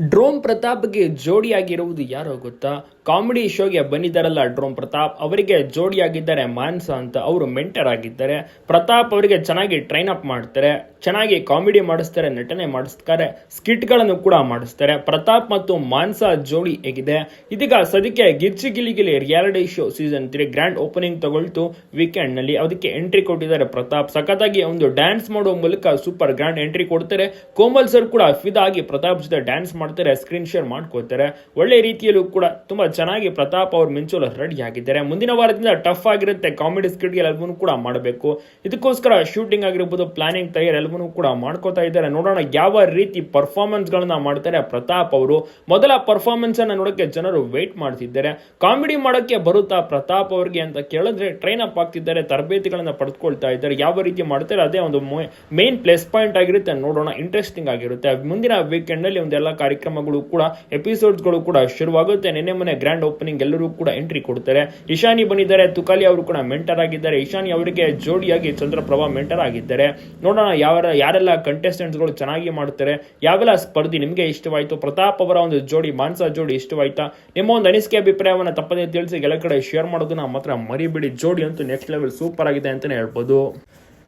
ಡ್ರೋಮ್ ಪ್ರತಾಪ್ಗೆ ಜೋಡಿಯಾಗಿರುವುದು ಯಾರೋ ಗೊತ್ತಾ? ಕಾಮಿಡಿ ಶೋಗೆ ಬಂದಿದ್ದಾರಲ್ಲ ಡ್ರೋಮ್ ಪ್ರತಾಪ್, ಅವರಿಗೆ ಜೋಡಿಯಾಗಿದ್ದಾರೆ ಮಾನ್ಸ ಅಂತ ಅವರು ಮೆಂಟರ್ ಆಗಿದ್ದಾರೆ. ಪ್ರತಾಪ್ ಅವರಿಗೆ ಚೆನ್ನಾಗಿ ಟ್ರೈನ್ ಅಪ್ ಮಾಡ್ತಾರೆ, ಚೆನ್ನಾಗಿ ಕಾಮಿಡಿ ಮಾಡಿಸ್ತಾರೆ, ನಟನೆ ಮಾಡಿಸ್ತಾರೆ ಸ್ಕಿಟ್ಗಳನ್ನು ಕೂಡ ಮಾಡಿಸ್ತಾರೆ. ಪ್ರತಾಪ್ ಮತ್ತು ಮಾನ್ಸ ಜೋಡಿ ಹೇಗಿದೆ? ಇದೀಗ ಸದ್ಯಕ್ಕೆ Girchi Gili Gili reality show season three grand opening ತಗೊಳ್ತು. ವೀಕೆಂಡ್ನಲ್ಲಿ ಅದಕ್ಕೆ ಎಂಟ್ರಿ ಕೊಟ್ಟಿದ್ದಾರೆ ಪ್ರತಾಪ್. ಸಖತ್ತಾಗಿ ಒಂದು ಡ್ಯಾನ್ಸ್ ಮಾಡುವ ಮೂಲಕ ಸೂಪರ್ ಗ್ರ್ಯಾಂಡ್ ಎಂಟ್ರಿ ಕೊಡ್ತಾರೆ. ಕೋಮಲ್ ಸರ್ ಕೂಡ ಫಿದಾಗಿ ಪ್ರತಾಪ್ ಜೊತೆ ಡ್ಯಾನ್ಸ್ ಮಾಡ್ತಾರೆ ಸ್ಕ್ರೀನ್ ಶೇರ್ ಮಾಡ್ಕೋತಾರೆ ಒಳ್ಳೆ ರೀತಿಯಲ್ಲೂ ಕೂಡ ತುಂಬಾ ಚೆನ್ನಾಗಿ ಪ್ರತಾಪ್ ಅವರು ಮಿಂಚುಲ ರೆಡಿ ಆಗಿದ್ದಾರೆ ಮುಂದಿನ ವಾರದಿಂದ ಟಫ್ ಆಗಿರುತ್ತೆ, ಕಾಮಿಡಿ ಸ್ಕಿಟ್ಗೆ ಎಲ್ಲವನ್ನೂ ಕೂಡ ಮಾಡಬೇಕು. ಇದಕ್ಕೋಸ್ಕರ ಶೂಟಿಂಗ್ ಆಗಿರ್ಬೋದು ಪ್ಲಾನಿಂಗ್ ತಯಾರಿ ಎಲ್ಲವನ್ನೂ ಕೂಡ ಮಾಡ್ಕೋತಾ ಇದ್ದಾರೆ. ನೋಡೋಣ ಯಾವ ರೀತಿ ಪರ್ಫಾರ್ಮೆನ್ಸ್ ಗಳನ್ನ ಮಾಡ್ತಾರೆ ಪ್ರತಾಪ್ ಅವರು. ಮೊದಲ ಪರ್ಫಾರ್ಮೆನ್ಸ್ ಅನ್ನ ನೋಡಕ್ಕೆ ಜನರು ವೇಟ್ ಮಾಡ್ತಿದ್ದಾರೆ. ಕಾಮಿಡಿ ಮಾಡೋಕ್ಕೆ ಬರುತ್ತಾ ಪ್ರತಾಪ್ ಅವ್ರಿಗೆ ಅಂತ ಕೇಳಿದ್ರೆ ಟ್ರೈನ್ ಅಪ್ ಆಗ್ತಿದ್ದಾರೆ, ತರಬೇತಿಗಳನ್ನ ಪಡೆದುಕೊಳ್ತಾ ಇದ್ದಾರೆ. ಯಾವ ರೀತಿ ಮಾಡ್ತಾರೆ ಅದೇ ಒಂದು ಮೇನ್ ಪ್ಲಸ್ ಪಾಯಿಂಟ್ ಆಗಿರುತ್ತೆ. ನೋಡೋಣ ಇಂಟ್ರೆಸ್ಟಿಂಗ್ ಆಗಿರುತ್ತೆ. ಮುಂದಿನ ವೀಕೆಂಡ್ನಲ್ಲಿ ಒಂದೆಲ್ಲ ಕಾರ್ಯಕ್ರಮಗಳು ಕೂಡ ಎಪಿಸೋಡ್ಸ್ಗಳು ಕೂಡ ಶುರುವಾಗುತ್ತೆ. ನಿನ್ನೆ ಮನೆ ಗ್ರ್ಯಾಂಡ್ ಓಪನಿಂಗ್ ಎಲ್ಲರೂ ಕೂಡ ಎಂಟ್ರಿ ಕೊಡ್ತಾರೆ. ಇಶಾನಿ ಬಂದಿದ್ದಾರೆ, ತುಕಾಲಿ ಅವರು ಕೂಡ ಮೆಂಟರ್ ಆಗಿದ್ದಾರೆ. ಇಶಾನಿ ಅವರಿಗೆ ಜೋಡಿಯಾಗಿ ಚಂದ್ರಪ್ರಭಾ ಮೆಂಟರ್ ಆಗಿದ್ದಾರೆ. ನೋಡೋಣ ಯಾವ ಯಾರೆಲ್ಲ ಕಂಟೆಸ್ಟೆಂಟ್ಸ್ಗಳು ಚೆನ್ನಾಗಿ ಮಾಡ್ತಾರೆ. ಯಾವೆಲ್ಲ ಸ್ಪರ್ಧಿ ನಿಮಗೆ ಇಷ್ಟವಾಯಿತು? ಪ್ರತಾಪ್ ಅವರ ಒಂದು ಜೋಡಿ, ಮಾನ್ಸ ಜೋಡಿ ಇಷ್ಟವಾಯ್ತಾ? ನಿಮ್ಮ ಒಂದು ಅನಿಸಿಕೆ ಅಭಿಪ್ರಾಯವನ್ನ ತಪ್ಪದೇ ತಿಳಿಸಿ ಎಲ್ಲ ಕಡೆ ಶೇರ್ ಮಾಡೋದನ್ನ ಮಾತ್ರ ಮರಿಬೇಡಿ. ಜೋಡಿ ಅಂತೂ ನೆಕ್ಸ್ಟ್ ಲೆವೆಲ್ ಸೂಪರ್ ಆಗಿದೆ ಅಂತಾನೆ ಹೇಳ್ಬೋದು.